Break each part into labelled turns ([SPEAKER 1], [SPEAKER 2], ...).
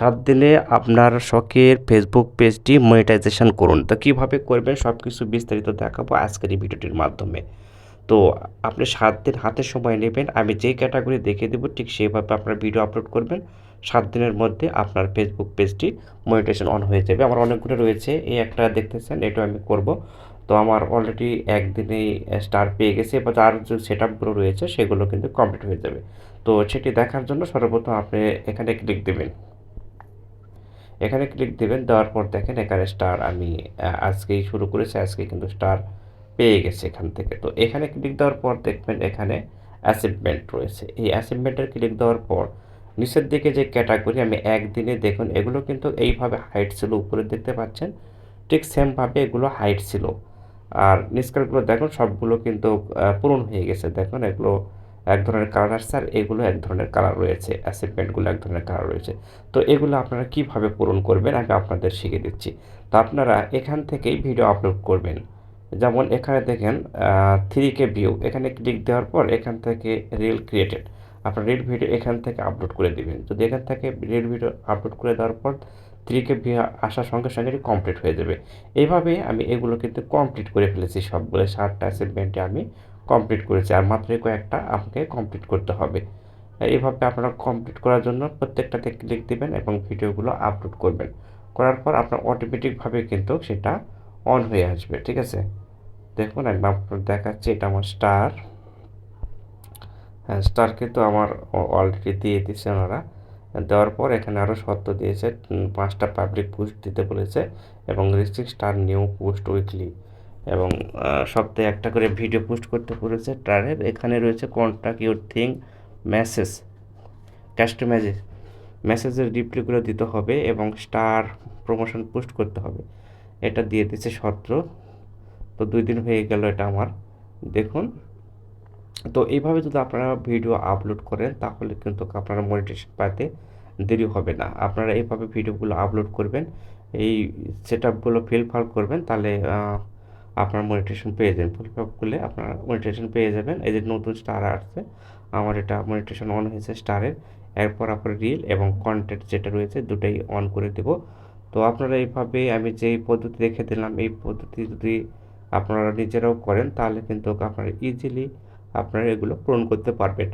[SPEAKER 1] সাত দিনে আপনার শখের ফেসবুক পেজটি মনিটাইজেশন করুন। তো কীভাবে করবেন সব কিছু বিস্তারিত দেখাবো আজকের এই ভিডিওটির মাধ্যমে। তো আপনি সাত দিন হাতে সময় নেবেন, আমি যেই ক্যাটাগরি দেখে দেবো ঠিক সেইভাবে আপনার ভিডিও আপলোড করবেন। সাত দিনের মধ্যে আপনার ফেসবুক পেজটি মনিটাইজেশন অন হয়ে যাবে। আমার অনেকগুলো রয়েছে, এই একটা দেখতেছেন এটা আমি করব। তো আমার অলরেডি একদিনেই স্টার পেয়ে গেছে বা তার যে সেট আপগুলো রয়েছে, সেগুলো কিন্তু কমপ্লিট হয়ে যাবে। তো সেটি দেখার জন্য সর্বপ্রথম আপনি এখানে ক্লিক দেবেন। এখানে ক্লিক দেবেন, দেওয়ার পর দেখেন এখানে স্টার আমি আজকেই শুরু করেছি, আজকে কিন্তু স্টার পেয়ে গেছে এখান থেকে। তো এখানে ক্লিক দেওয়ার পর দেখবেন এখানে অ্যাচিভমেন্ট রয়েছে। এই অ্যাচিভমেন্টের ক্লিক দেওয়ার পর নিচের দিকে যে ক্যাটাগরি আমি একদিনে দেখুন, এগুলো কিন্তু এইভাবে হাইট ছিল, উপরে দেখতে পাচ্ছেন, ঠিক সেমভাবে এগুলো হাইট ছিল। আর নিচকারগুলো দেখুন, সবগুলো কিন্তু পূরণ হয়ে গেছে। দেখুন এগুলো এক ধরনের কালার আসছে আর এগুলো এক ধরনের কালার রয়েছে অ্যাসিডমেন্টগুলো এক ধরনের কালার রয়েছে। তো এগুলো আপনারা কীভাবে পূরণ করবেন আমি আপনাদের শিখিয়ে দিচ্ছি। তো আপনারা এখান থেকেই ভিডিও আপলোড করবেন। যেমন এখানে দেখেন থ্রি কে ভিউ এখানে ক্লিক দেওয়ার পর এখান থেকে রিল ক্রিয়েটেড আপনার রিল ভিডিও এখান থেকে আপলোড করে দিবেন। যদি এখান থেকে রিল ভিডিও আপলোড করে দেওয়ার পর থ্রি কে ভিউ আসার সঙ্গে সঙ্গে এটি কমপ্লিট হয়ে যাবে। এইভাবে আমি এগুলো কিন্তু কমপ্লিট করে ফেলেছি সবগুলো। ষাটটা অ্যাসাইনমেন্টে আমি কমপ্লিট করেছি, আর মাত্র কয়েকটা আপনাকে কমপ্লিট করতে হবে। এইভাবে আপনারা কমপ্লিট করার জন্য প্রত্যেকটাতে ক্লিক দেবেন এবং ভিডিওগুলো আপলোড করবেন। করার পর আপনার অটোমেটিকভাবে কিন্তু সেটা অন হয়ে আসবে, ঠিক আছে? দেখুন, আমি আপনার দেখাচ্ছি, এটা আমার স্টার হ্যাঁ স্টার কিন্তু আমার অলরেডি দিয়ে দিয়েছে ওনারা। দেওয়ার পর এখানে আরও শর্ত দিয়েছে পাঁচটা পাবলিক পোস্ট দিতে বলেছে এবং restrict star new post weekly এবং সপ্তাহে একটা করে ভিডিও পোস্ট করতে বলেছে টারের এখানে রয়েছে কন্ট্যাক্ট ইউর থিং মেসেজ কাস্টমাইজে মেসেজের রিপ্লাইগুলো দিতে হবে এবং স্টার প্রমোশন পোস্ট করতে হবে। এটা দিয়ে দিচ্ছে সতেরো। তো দুই দিন হয়ে গেল এটা আমার। দেখুন। তো এইভাবে যদি আপনারা ভিডিও আপলোড করেন, তাহলে কিন্তু আপনারা মনিটেশন পাতে দেরি হবে না। আপনারা এইভাবে ভিডিওগুলো আপলোড করবেন, এই সেট আপগুলো ফিল ফাল করবেন, তাহলে আপনার মনিটেশন পেয়ে যাবেন। ফিলফাল করলে আপনার মনিটেশন পেয়ে যাবেন। এই যে নতুন স্টার আসছে, আমার এটা মনিটেশন অন হয়েছে স্টারের এরপর আপনার রিল এবং কন্টেন্ট যেটা রয়েছে দুটাই অন করে দেব। তো আপনারা এইভাবে আমি যেই পদ্ধতি দেখে দিলাম, এই পদ্ধতি যদি আপনারা নিজেরাও করেন, তাহলে কিন্তু আপনারা ইজিলি আপনারা এগুলো পূরণ করতে পারবেন।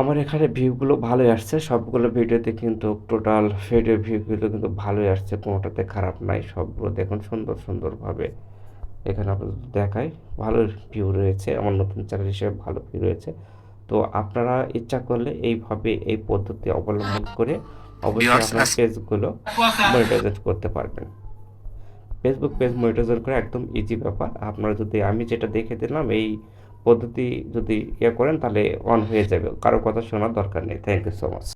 [SPEAKER 1] আমার এখানে ভিউগুলো ভালোই আসছে। সবগুলো ভিডিওতে কিন্তু টোটাল ভিডিও ভিউগুলো কিন্তু ভালোই আসছে। কোনোটাতে খারাপ নাই, সবগুলো দেখুন সুন্দর সুন্দরভাবে। এখানে আপনাদের দেখাই। ভালো ভিউ রয়েছে। আমার নতুন চ্যানেল হিসেবে ভালো ভিউ রয়েছে। তো আপনারা ইচ্ছা করলে এইভাবে এই পদ্ধতি অবলম্বন করে অবশ্যই আপনার পেজগুলো মনিটাইজ করতে পারবেন। ফেসবুক পেজ মনিটাইজার করা একদম ইজি ব্যাপার। আপনারা যদি আমি যেটা দেখে দিলাম এই পদ্ধতি যদি ইয়ে করেন তাহলে অন হয়ে যাবে। কারও কথা শোনার দরকার নেই। Thank you so much